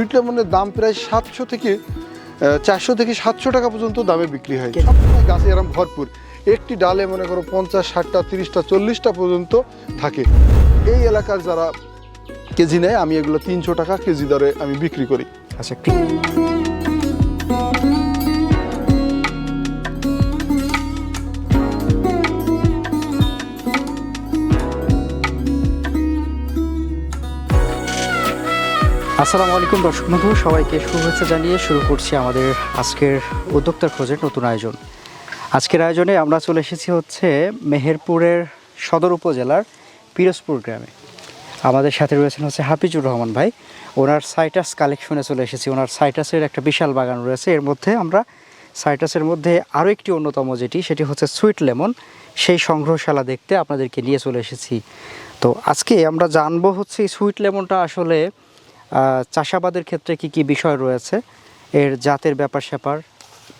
Sweet লেমনের দাম প্রায় সাতশো থেকে চারশো থেকে সাতশো টাকা পর্যন্ত দামে বিক্রি হয়। সবসময় গাছে এরম ভরপুর। একটি ডালে মনে করো পঞ্চাশ, ষাটটা, তিরিশটা, চল্লিশটা পর্যন্ত থাকে। এই এলাকার যারা কেজি নেয়, আমি এগুলো তিনশো টাকা কেজি দরে আমি বিক্রি করি। আচ্ছা আসসালামু আলাইকুম, দর্শক বন্ধু। সবাইকে শুভেচ্ছা জানিয়ে শুরু করছি আমাদের আজকের উদ্যোক্তার খোঁজের নতুন আয়োজন। আজকের আয়োজনে আমরা চলে এসেছি হচ্ছে মেহেরপুরের সদর উপজেলার পিরোজপুর গ্রামে। আমাদের সাথে রয়েছেন হচ্ছে হাফিজুর রহমান ভাই। ওনার সাইটাস কালেকশনে চলে এসেছি। ওনার সাইটাসের একটা বিশাল বাগান রয়েছে। এর মধ্যে আমরা সাইটাসের মধ্যে আরও একটি অন্যতম যেটি, সেটি হচ্ছে সুইট লেমন। সেই সংগ্রহশালা দেখতে আপনাদেরকে নিয়ে চলে এসেছি। তো আজকে আমরা জানব হচ্ছে সুইট লেমনটা আসলে চাষাবাদের ক্ষেত্রে কি কি বিষয় রয়েছে? এর জাতের ব্যাপার স্যাপার।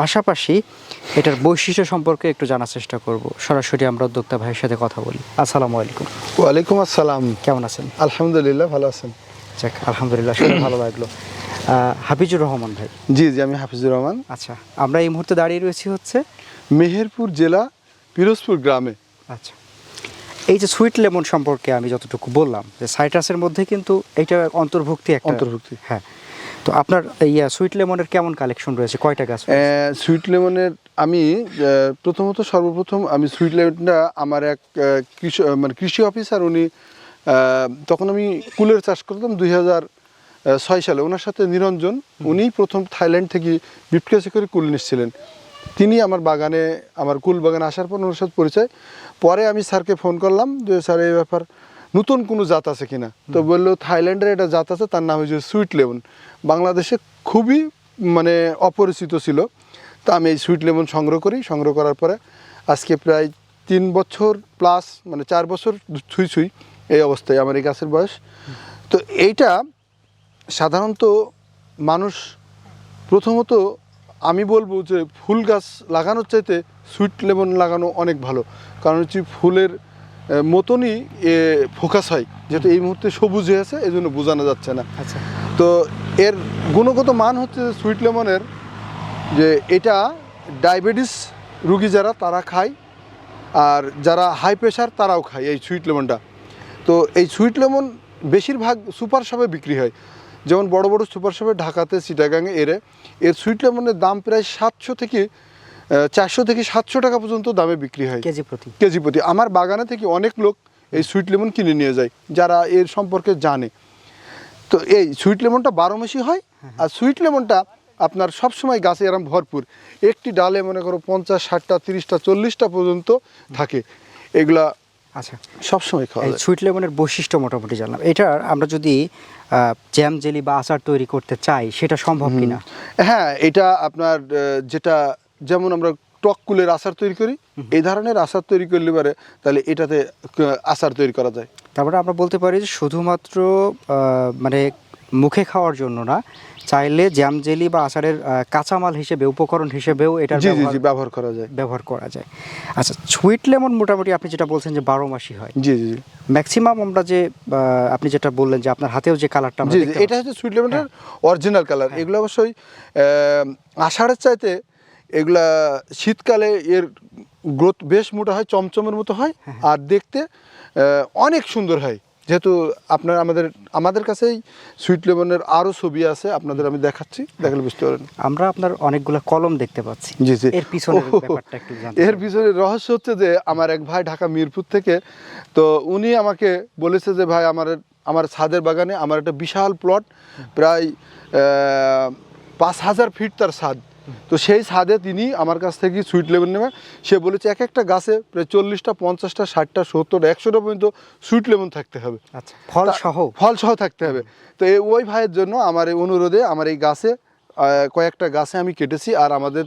পাশাপাশি এটার বৈশিষ্ট্য সম্পর্কে একটু জানার চেষ্টা করব। সরাসরি আমরা উদ্যোক্তা ভাইয়ের সাথে কথা বলি। আসসালামু আলাইকুম। ওয়ালাইকুম আসসালাম। কেমন আছেন? আলহামদুলিল্লাহ ভালো আছেন। যাক আলহামদুলিল্লাহ শুনে ভালো লাগল হাফিজুর রহমান ভাই। জি জি আমি হাফিজুর রহমান। আচ্ছা আমরা এই মুহূর্তে দাঁড়িয়ে রয়েছি হচ্ছে? মেহেরপুর জেলা পিরোজপুর গ্রামে। আচ্ছা। এই যে সুইট লেমন সম্পর্কে আমি যতটুকু বললাম যে সাইট্রাসের মধ্যে কিন্তু এটা অন্তর্ভুক্তি একটা অন্তর্ভুক্তি। হ্যাঁ। তো আপনার এই সুইট লেমনের কেমন কালেকশন রয়েছে? কয়টা গাছ সুইট লেমনের আমি প্রথমত সর্বপ্রথম আমি সুইট লেমনটা আমার এক কৃষি মানে কৃষি অফিসার উনি তখন আমি কুলের চাষ করতাম দুই হাজার ছয় সালে। ওনার সাথে নিরঞ্জন উনি প্রথম থাইল্যান্ড থেকে বিটকেসে করে কুল নিচ্ছিলেন। তিনি আমার বাগানে আমার কুল বাগানে আসার পর ওনার সাথে পরিচয়। পরে আমি স্যারকে ফোন করলাম যে স্যার এই ব্যাপার নতুন কোনো জাত আছে কিনা? তো বলল থাইল্যান্ডের একটা জাত আছে তার নাম হয়েছে সুইট লেমন। বাংলাদেশে খুবই মানে অপরিচিত ছিল। তা আমি এই সুইট লেমন সংগ্রহ করি। সংগ্রহ করার পরে আজকে প্রায় তিন বছর প্লাস মানে চার বছর ছুঁই ছুঁই এই অবস্থায় আমার এই গাছের বয়স। তো এইটা সাধারণত মানুষ প্রথমত আমি বলব যে ফুল গাছ লাগানোর চাইতে সুইট লেমন লাগানো অনেক ভালো। কারণ হচ্ছে ফুলের মতনই ফোকাস হয়। যেহেতু এই মুহূর্তে সবুজ হয়ে আছে এই জন্য বোঝানো যাচ্ছে না। আচ্ছা। তো এর গুণগত মান হচ্ছে সুইট লেমনের যে এটা ডায়াবেটিস রুগী যারা তারা খায়। আর যারা হাই প্রেশার তারাও খায় এই সুইট লেমনটা তো এই সুইট লেমন বেশিরভাগ সুপার শপে বিক্রি হয়। যেমন বড় বড় সুপার শপে ঢাকাতে চিটাগাঙে এরে এর সুইট লেমনের দাম প্রায় সাতশো থেকে চারশো থেকে সাতশো টাকা পর্যন্ত দামে বিক্রি হয়। কেজি প্রতি। কেজি প্রতি। আমার বাগানে থেকে অনেক লোক এই সুইট লেমন কিনে নিয়ে যায় যারা এর সম্পর্কে জানে। তো এই সুইট লেমনটা বারো মাসই হয় আর সুইট লেমনটা আপনার সব সময় গাছে এরম ভরপুর। একটি ডালে মনে করো পঞ্চাশ ষাটটা তিরিশটা চল্লিশটা পর্যন্ত থাকে। এগুলা আচ্ছা। সবসময় খাওয়া যায়। সুইট লেমনের বৈশিষ্ট্য মোটামুটি জানলাম। এটার আমরা যদি জ্যাম জেলি বা আচার তৈরি করতে চাই সেটা সম্ভব কিনা? হ্যাঁ এটা আপনার যেটা যেমন আমরা টক কুলের আচার তৈরি করি এই ধরনের আচার তৈরি করলে পারে তাহলে এটাতে আচার তৈরি করা যায়। তারপরে আমরা বলতে পারি যে শুধুমাত্র মানে মুখে খাওয়ার জন্য না চাইলে জ্যাম জেলি বা আচারের কাঁচামাল হিসেবে উপকরণ হিসেবেও এটা ব্যবহার- করা যায়। ব্যবহার করা যায়। আচ্ছা সুইট লেমন মোটামুটি আপনি যেটা বলছেন যে বারো মাসই হয়। জি জি ম্যাক্সিমাম আমরা যে আপনি যেটা বললেন যে আপনার হাতেও যে কালারটা এটা হচ্ছে সুইট লেমনের অরিজিনাল কালার এগুলো অবশ্যই আষাঢ়ের চাইতে এগুলা শীতকালে এর গ্রোথ বেশ মোটা হয় চমচমের মতো হয়। আর দেখতে অনেক সুন্দর হয়। যেহেতু আপনার আমাদের আমাদের কাছেই সুইট লেমনের আরও ছবি আছে আপনাদের আমি দেখাচ্ছি দেখালে বুঝতে পারেন আমরা আপনার অনেকগুলো কলম দেখতে পাচ্ছি। জি জি। এর জানতে এর। পিছনে রহস্য হচ্ছে যে আমার এক ভাই ঢাকা মিরপুর থেকে তো উনি আমাকে বলেছে যে ভাই আমার আমার ছাদের বাগানে আমার একটা বিশাল প্লট প্রায় পাঁচ হাজার ফিট তার ছাদ। তো সেই ছাদে তিনি আমার কাছ থেকে সুইট লেমন নেবে সে বলেছে এক একটা গাছে প্রায় চল্লিশটা পঞ্চাশটা ষাটটা সত্তরটা একশোটা পর্যন্ত সুইট লেমন থাকতে হবে। আচ্ছা ফল সহ? ফল সহ থাকতে হবে। তো এই ওই ভাইয়ের জন্য আমার এই অনুরোধে আমার এই গাছে কয়েকটা গাছে আমি কেটেছি আর আমাদের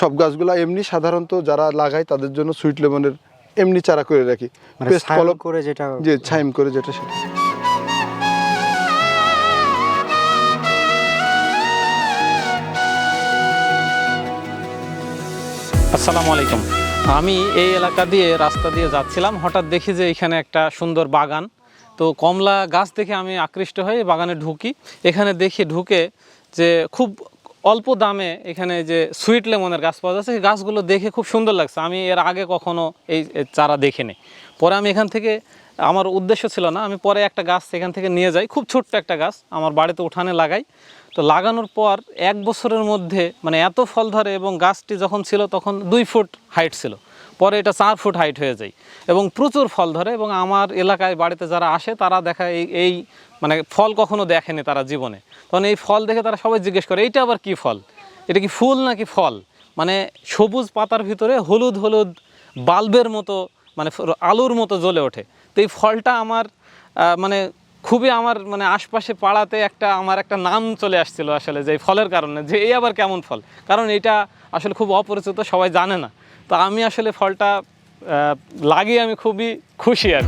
সব গাছগুলো এমনি সাধারণত যারা লাগায় তাদের জন্য সুইট লেমনের এমনি চারা করে রাখি। মানে করে যেটা যে ছাইম করে যেটা সেটা। আসসালামু আলাইকুম। আমি এই এলাকা দিয়ে রাস্তা দিয়ে যাচ্ছিলাম, হঠাৎ দেখি যে এখানে একটা সুন্দর বাগান। তো কমলা গাছ দেখে আমি আকৃষ্ট হয়ে বাগানে ঢুকি। এখানে দেখি ঢুকে যে খুব অল্প দামে এখানে যে সুইট লেমনের গাছ পাওয়া যাচ্ছে এই গাছগুলো দেখে খুব সুন্দর লাগছে। আমি এর আগে কখনো এই এই চারা দেখিনি। পরে আমি এখান থেকে, আমার উদ্দেশ্য ছিল না, আমি পরে একটা গাছ এখান থেকে নিয়ে যাই। খুব ছোট্ট একটা গাছ, আমার বাড়িতে উঠানে লাগাই। তো লাগানোর পর এক বছরের মধ্যে মানে এত ফল ধরে এবং গাছটি যখন ছিল তখন দুই ফুট হাইট ছিল। পরে এটা চার ফুট হাইট হয়ে যায় এবং প্রচুর ফল ধরে এবং আমার এলাকায় বাড়িতে যারা আসে তারা দেখা এই এই মানে ফল কখনো দেখেনি তারা জীবনে। তখন এই ফল দেখে তারা সবাই জিজ্ঞেস করে, এইটা আবার কি ফল? এটা কি ফুল নাকি ফল? মানে সবুজ পাতার ভিতরে হলুদ হলুদ বাল্বের মতো মানে আলুর মতো জ্বলে ওঠে। তো এই ফলটা আমার মানে খুবই আমার মানে আশপাশে পাড়াতে একটা, আমার একটা নাম চলে আসছিল আসলে যে ফলের কারণে, যে এই আবার কেমন ফল? কারণ এটা আসলে খুব অপরিচিত, সবাই জানে না। তো আমি আসলে ফলটা লাগিয়ে আমি খুবই খুশি আর।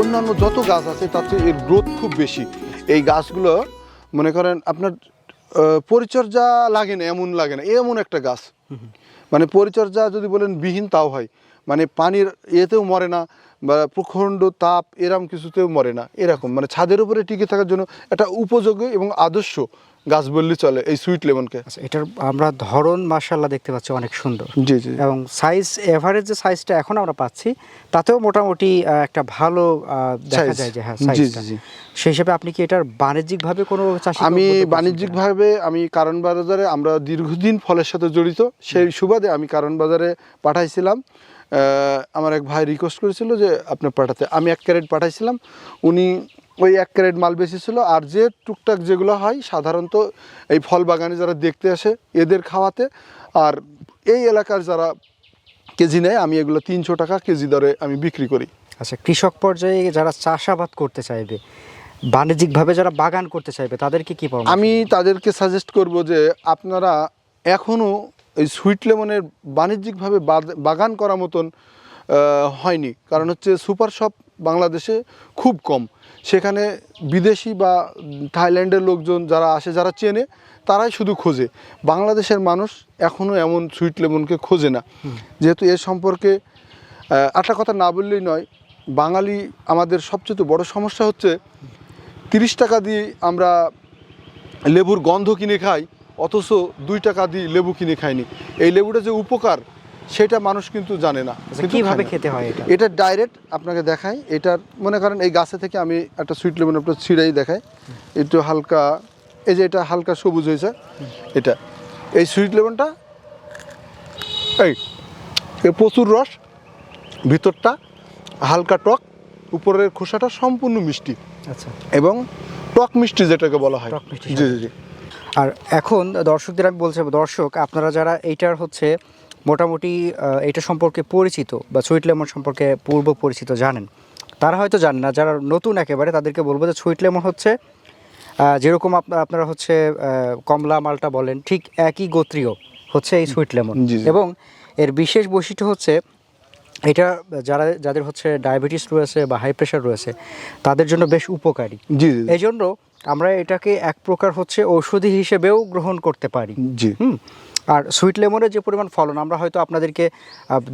অন্যান্য যত গাছ আছে, তার চেয়ে এর গ্রোথ খুব বেশি। এই গাছগুলো, মনে করেন আপনার পরিচর্যা লাগে না, এমন লাগে না, এমন একটা গাছ। মানে পরিচর্যা যদি বলেন বিহীন, তাও হয়। মানে পানির ইয়েতেও মরে না, বা প্রখণ্ড তাপ, এরম কিছুতেও মরে না, এরকম। মানে ছাদের উপরে টিকে থাকার জন্য একটা উপযোগী এবং আদর্শ গাছ বললে চলে এই সুইট লেমনকে আচ্ছা এটার আমরা ধরন মার্শাল্লাহ দেখতে পাচ্ছি অনেক সুন্দর। জি জি এবং সাইজ এভারেজ যে সাইজটা এখন আমরা পাচ্ছি তাতেও মোটামুটি একটা ভালো দেখা যায় যে হ্যাঁ জি, জি। সেই হিসাবে আপনি কি এটার বাণিজ্যিকভাবে কোনো চাষি আমি বাণিজ্যিকভাবে আমি কারণ বাজারে আমরা দীর্ঘদিন ফলের সাথে জড়িত। সেই সুবাদে আমি কারণ বাজারে পাঠাইছিলাম। আমার এক ভাই রিকোয়েস্ট করেছিল যে আপনার পাঠাতে। আমি এক ক্যারেট পাঠাইছিলাম। উনি ওই এক ক্যারেট মাল বেশি আর যে টুকটাক যেগুলো হয় সাধারণত এই ফল বাগানে যারা দেখতে আসে এদের খাওয়াতে। আর এই এলাকার যারা কেজি নেয় আমি এগুলো তিনশো টাকা কেজি দরে আমি বিক্রি করি। আচ্ছা কৃষক পর্যায়ে যারা চাষাবাদ করতে চাইবে বাণিজ্যিকভাবে যারা বাগান করতে চাইবে তাদেরকে কি পরামর্শ আমি তাদেরকে সাজেস্ট করব যে আপনারা এখনও এই সুইট লেমনের বাণিজ্যিকভাবে বাগান করা মতন হয়নি। কারণ হচ্ছে সুপার শপ বাংলাদেশে খুব কম। সেখানে বিদেশি বা থাইল্যান্ডের লোকজন যারা আসে যারা চেনে তারাই শুধু খোঁজে। বাংলাদেশের মানুষ এখনও এমন সুইট লেমনকে খোঁজে না। যেহেতু এ সম্পর্কে একটা কথা না বললেই নয় বাঙালি আমাদের সবচেয়ে বড় সমস্যা হচ্ছে তিরিশ টাকা দিয়ে আমরা লেবুর গন্ধ কিনে খাই অথচ দুই টাকা দিয়ে লেবু কিনে খাইনি। এই লেবুটা যে উপকার সেটা মানুষ কিন্তু জানে না। আচ্ছা, কিন্তু কীভাবে খেতে হয় এটা? এটা ডাইরেক্ট আপনাকে দেখাই এটার মনে করেন এই গাছে থেকে আমি একটা সুইট লেমন আপনার ছিঁড়াই দেখাই। একটু হালকা এই যে এটা হালকা সবুজ হয়েছে এটা। এই সুইট লেমনটা এই প্রচুর রস ভিতরটা হালকা টক উপরের খোসাটা সম্পূর্ণ মিষ্টি। আচ্ছা। এবং টক মিষ্টি যেটাকে বলা হয়। টক মিষ্টি জি জি জি। আর এখন দর্শকদের আমি বলছি দর্শক আপনারা যারা এইটার হচ্ছে মোটামুটি এটা সম্পর্কে পরিচিত বা সুইট লেমন সম্পর্কে পূর্ব পরিচিত জানেন। তারা হয়তো জানেন না যারা নতুন একেবারে তাদেরকে বলব যে সুইট লেমন হচ্ছে যেরকম আপ- আপনারা হচ্ছে কমলা মালটা বলেন ঠিক একই গোত্রীয় হচ্ছে এই সুইট লেমন। এবং এর বিশেষ বৈশিষ্ট্য হচ্ছে এটা যারা যাদের হচ্ছে ডায়াবেটিস রয়েছে বা হাই প্রেশার রয়েছে তাদের জন্য বেশ উপকারী। এই জন্য আমরা এটাকে এক প্রকার হচ্ছে ঔষধি হিসেবেও গ্রহণ করতে পারি। জি। হুম? আর সুইট লেমনের যে পরিমাণ ফলন আমরা হয়তো আপনাদেরকে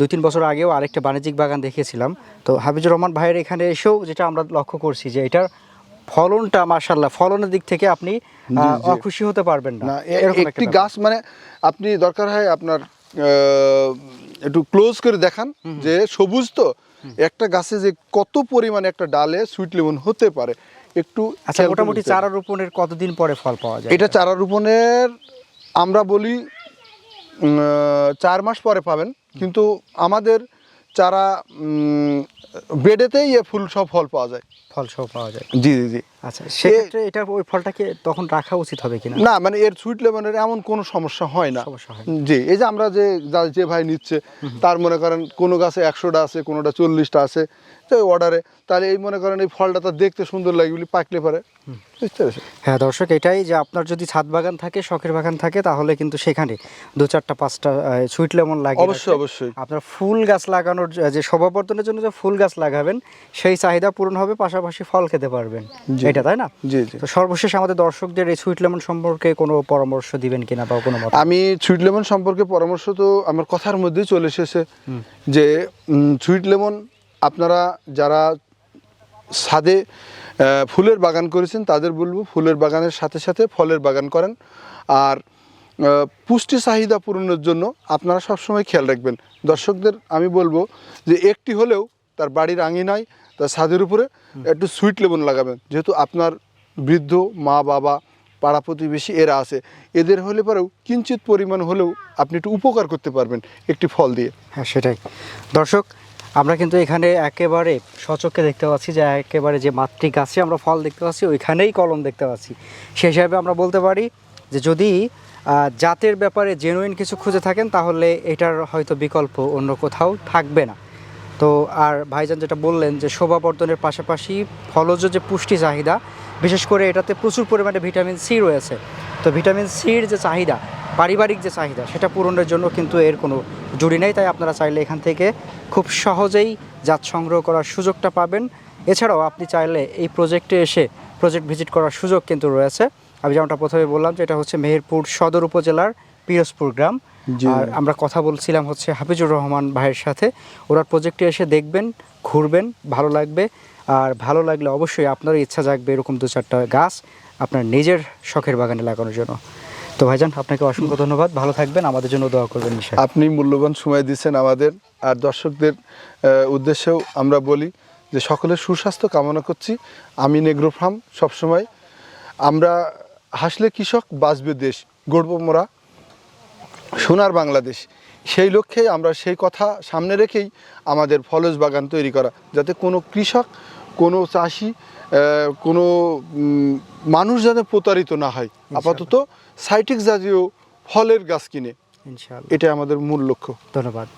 দুই তিন বছর আগেও আরেকটা বাণিজ্যিক বাগান দেখিয়েছিলাম। তো হাবিজুর রহমান ভাইয়ের এখানে এসেও যেটা আমরা লক্ষ্য করছি যে এটার ফলনটা মার্শাল্লাহ ফলনের দিক থেকে আপনি জি। হতে পারবেন না। একটি গাছ মানে আপনি দরকার হয় আপনার একটু ক্লোজ করে দেখান যে সবুজ তো একটা গাছে যে কত পরিমাণে একটা ডালে সুইট লেমন হতে পারে একটু আচ্ছা মোটামুটি চারা রোপণের কতদিন পরে ফল পাওয়া যায়? এটা চারা রোপণের আমরা বলি চার মাস পরে পাবেন। কিন্তু আমাদের চারা বেডেতেই এ ফুল সব ফল পাওয়া যায়। ফল সব পাওয়া যায়। জি জি জি। আচ্ছা সেক্ষেত্রে এটা ওই ফলটাকে তখন রাখা উচিত হবে কিনা? না মানে এর সুইট লেমনের এমন কোনো সমস্যা হয় না। সমস্যা হয় জি এই যে আমরা যে যা- যে ভাই নিচ্ছে তার মনে করেন কোনো গাছে একশোটা আছে কোনোটা চল্লিশটা আছে। তো অর্ডারে তাহলে এই মনে করেন এই ফলটা তার দেখতে সুন্দর লাগে বলে পাকলে পারে। বুঝতে পেরেছেন? হ্যাঁ দর্শক এটাই যে আপনার যদি ছাদ বাগান থাকে শখের বাগান থাকে তাহলে কিন্তু সেখানে দু চারটা পাঁচটা সুইট লেমন লাগে অবশ্যই, অবশ্যই। আপনার ফুল গাছ লাগানোর যে- শোভাবর্ধনের জন্য যে ফুল গাছ লাগাবেন সেই চাহিদা পূরণ হবে পাশাপাশি ফল খেতে পারবেন। এটা তাই না? জি তো সর্বশেষ আমাদের দর্শকদের এই সুইট লেমন সম্পর্কে কোনো পরামর্শ দিবেন কিনা বা কোনো মত আমি সুইট লেমন সম্পর্কে পরামর্শ তো আমার কথার মধ্যেই চলে এসেছে যে সুইট লেমন আপনারা যারা ছাদে ফুলের বাগান করেছেন তাদের বলব ফুলের বাগানের সাথে সাথে ফলের বাগান করেন। আর পুষ্টি চাহিদা পূরণের জন্য আপনারা সবসময় খেয়াল রাখবেন। দর্শকদের আমি বলব যে একটি হলেও তার বাড়ির আঙিনায় তার ছাদের উপরে একটু সুইট লেমন লাগাবেন। যেহেতু আপনার বৃদ্ধ মা বাবা পাড়া প্রতিবেশী এরা আছে এদের হলে পরেও কিঞ্চিত পরিমাণ হলেও আপনি একটু উপকার করতে পারবেন একটি ফল দিয়ে। হ্যাঁ সেটাই। দর্শক আমরা কিন্তু এখানে একেবারে সচক্ষে দেখতে পাচ্ছি যে একেবারে যে মাতৃ গাছে আমরা ফল দেখতে পাচ্ছি, ওইখানেই কলম দেখতে পাচ্ছি। সেই হিসাবে আমরা বলতে পারি যে যদি জাতের ব্যাপারে জেনুইন কিছু খুঁজে থাকেন, তাহলে এটার হয়তো বিকল্প অন্য কোথাও থাকবে না। তো আর ভাইজান যেটা বললেন যে শোভাবর্ধনের পাশাপাশি ফলজ যে পুষ্টি চাহিদা, বিশেষ করে এটাতে প্রচুর পরিমাণে ভিটামিন সি রয়েছে। তো ভিটামিন সির যে চাহিদা, পারিবারিক যে চাহিদা, সেটা পূরণের জন্য কিন্তু এর কোনো জুড়ি নেই। তাই আপনারা চাইলে এখান থেকে খুব সহজেই জাত সংগ্রহ করার সুযোগটা পাবেন। এছাড়াও আপনি চাইলে এই প্রজেক্টে এসে প্রজেক্ট ভিজিট করার সুযোগ কিন্তু রয়েছে। আমি যেমনটা প্রথমে বললাম যে এটা হচ্ছে মেহেরপুর সদর উপজেলার পিরোজপুর গ্রাম। আর আমরা কথা বলছিলাম হচ্ছে হাফিজুর রহমান ভাইয়ের সাথে। ওরা প্রজেক্টে এসে দেখবেন ঘুরবেন ভালো লাগবে। আর ভালো লাগলে অবশ্যই আপনারও ইচ্ছা জাগবে এরকম দু চারটা গাছ আপনার নিজের শখের বাগানে লাগানোর জন্য। তো ভাইজান আপনাকে অসংখ্য ধন্যবাদ। ভালো থাকবেন। আমাদের জন্য দোয়া করবেন আপনি মূল্যবান সময় দিচ্ছেন আমাদের। আর দর্শকদের উদ্দেশ্যেও আমরা বলি যে সকলের সুস্বাস্থ্য কামনা করছি। আমি নেগ্রো ফার্ম সবসময়। আমরা হাসলে কৃষক বাঁচবে দেশ। গড়ব মোরা। সোনার বাংলাদেশ। সেই লক্ষ্যে আমরা সেই কথা সামনে রেখেই আমাদের ফলজ বাগান তৈরি করা। যাতে কোনো কৃষক কোনো চাষি কোনো মানুষ যাতে প্রতারিত না হয়। আপাতত সাইটিক জাতীয় ফলের গাছ কিনে। এটা আমাদের মূল লক্ষ্য। ধন্যবাদ।